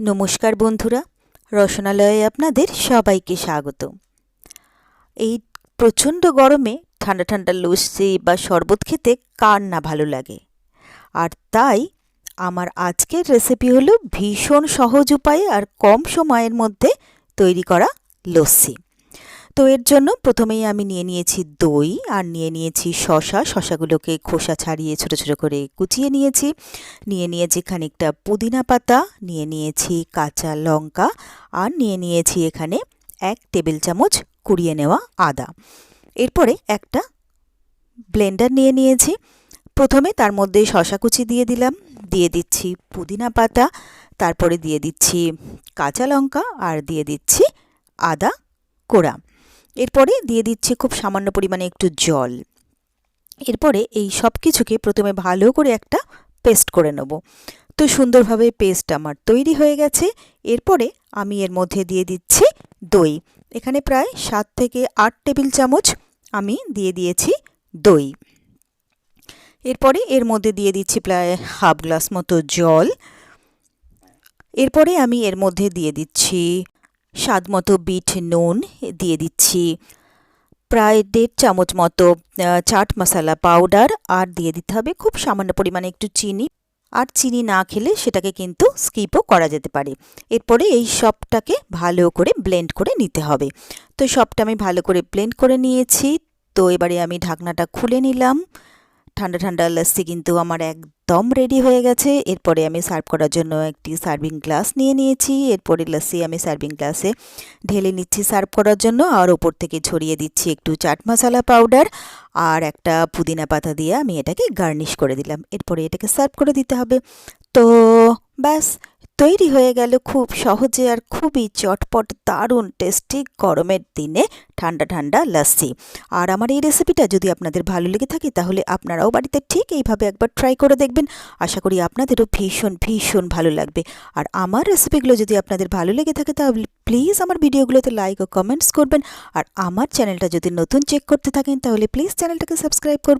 নমস্কার বন্ধুরা, রসনালয়ে আপনাদের সবাইকে স্বাগত। এই প্রচণ্ড গরমে ঠান্ডা ঠান্ডা লস্যি বা শরবত খেতে কার না ভালো লাগে। আর তাই আমার আজকের রেসিপি হলো ভীষণ সহজ উপায়ে আর কম সময়ের মধ্যে তৈরি করা লস্যি। তো এর জন্য প্রথমেই আমি নিয়ে নিয়েছি দই আর নিয়ে নিয়েছি শশা। শশাগুলোকে খোসা ছাড়িয়ে ছোট ছোট করে কুচিয়ে নিয়েছি। নিয়ে নিয়েছি খানিকটা পুদিনা পাতা, নিয়ে নিয়েছি কাঁচা লঙ্কা আর নিয়ে নিয়েছি এখানে এক টেবিল চামচ কুড়িয়ে নেওয়া আদা। এরপরে একটা ব্লেন্ডার নিয়ে নিয়েছি। প্রথমে তার মধ্যে শশা কুচি দিয়ে দিলাম। দিয়ে দিচ্ছি পুদিনা পাতা, তারপরে দিয়ে দিচ্ছি কাঁচা লঙ্কা আর দিয়ে দিচ্ছি আদা কোড়া। এরপরে দিয়ে দিচ্ছি খুব সামান্য পরিমাণে একটু জল। এরপরে এই সব কিছুকে প্রথমে ভালো করে একটা পেস্ট করে নেব। তো সুন্দরভাবে পেস্ট আমার তৈরি হয়ে গেছে। এরপরে আমি এর মধ্যে দিয়ে দিচ্ছি দই। এখানে প্রায় সাত থেকে আট টেবিল চামচ আমি দিয়ে দিয়েছি দই। এরপরে এর মধ্যে দিয়ে দিচ্ছি প্রায় হাফ গ্লাস মতো জল। এরপরে আমি এর মধ্যে দিয়ে দিচ্ছি স্বাদ মতো বিট, নুন দিয়ে দিচ্ছি। প্রায় দেড় চামচ মতো চাট মশলা পাউডার আর দিয়ে দিতে হবে খুব সামান্য পরিমাণে একটু চিনি। আর চিনি না খেলে সেটাকে কিন্তু স্কিপও করা যেতে পারে। এরপরে এই সবটাকে ভালো করে ব্লেন্ড করে নিতে হবে। তো সবটা আমি ভালো করে ব্লেন্ড করে নিয়েছি। তো এবারে আমি ঢাকনাটা খুলে নিলাম। ঠান্ডা ঠান্ডা লস্যি কিন্তু আমার একদম রেডি হয়ে গেছে। এরপরে আমি সার্ভ করার জন্য একটি সার্ভিং গ্লাস নিয়ে নিয়েছি। এরপরে লস্যি আমি সার্ভিং গ্লাসে ঢেলে নিচ্ছি সার্ভ করার জন্য। আর ওপর থেকে ছড়িয়ে দিচ্ছি একটু চাট মশলা পাউডার আর একটা পুদিনা পাতা দিয়ে আমি এটাকে গার্নিশ করে দিলাম। এরপরে এটাকে সার্ভ করে দিতে হবে। তো ব্যাস তৈরি হয়ে গেল খুব সহজে আর খুবই চটপট দারুণ টেস্টি গরমের দিনে ঠান্ডা ঠান্ডা লস্যি আর আমার এই রেসিপিটা যদি আপনাদের ভালো লেগে থাকে তাহলে আপনারাও বাড়িতে ঠিক এইভাবে একবার ট্রাই করে দেখবেন। আশা করি আপনাদেরও ভীষণ ভীষণ ভালো লাগবে। আর আমার রেসিপিগুলো যদি আপনাদের ভালো লেগে থাকে তাহলে প্লিজ আমার ভিডিওগুলোতে লাইক ও কমেন্টস করবেন। আর আমার চ্যানেলটা যদি নতুন চেক করতে থাকেন তাহলে প্লিজ চ্যানেলটাকে সাবস্ক্রাইব করবেন।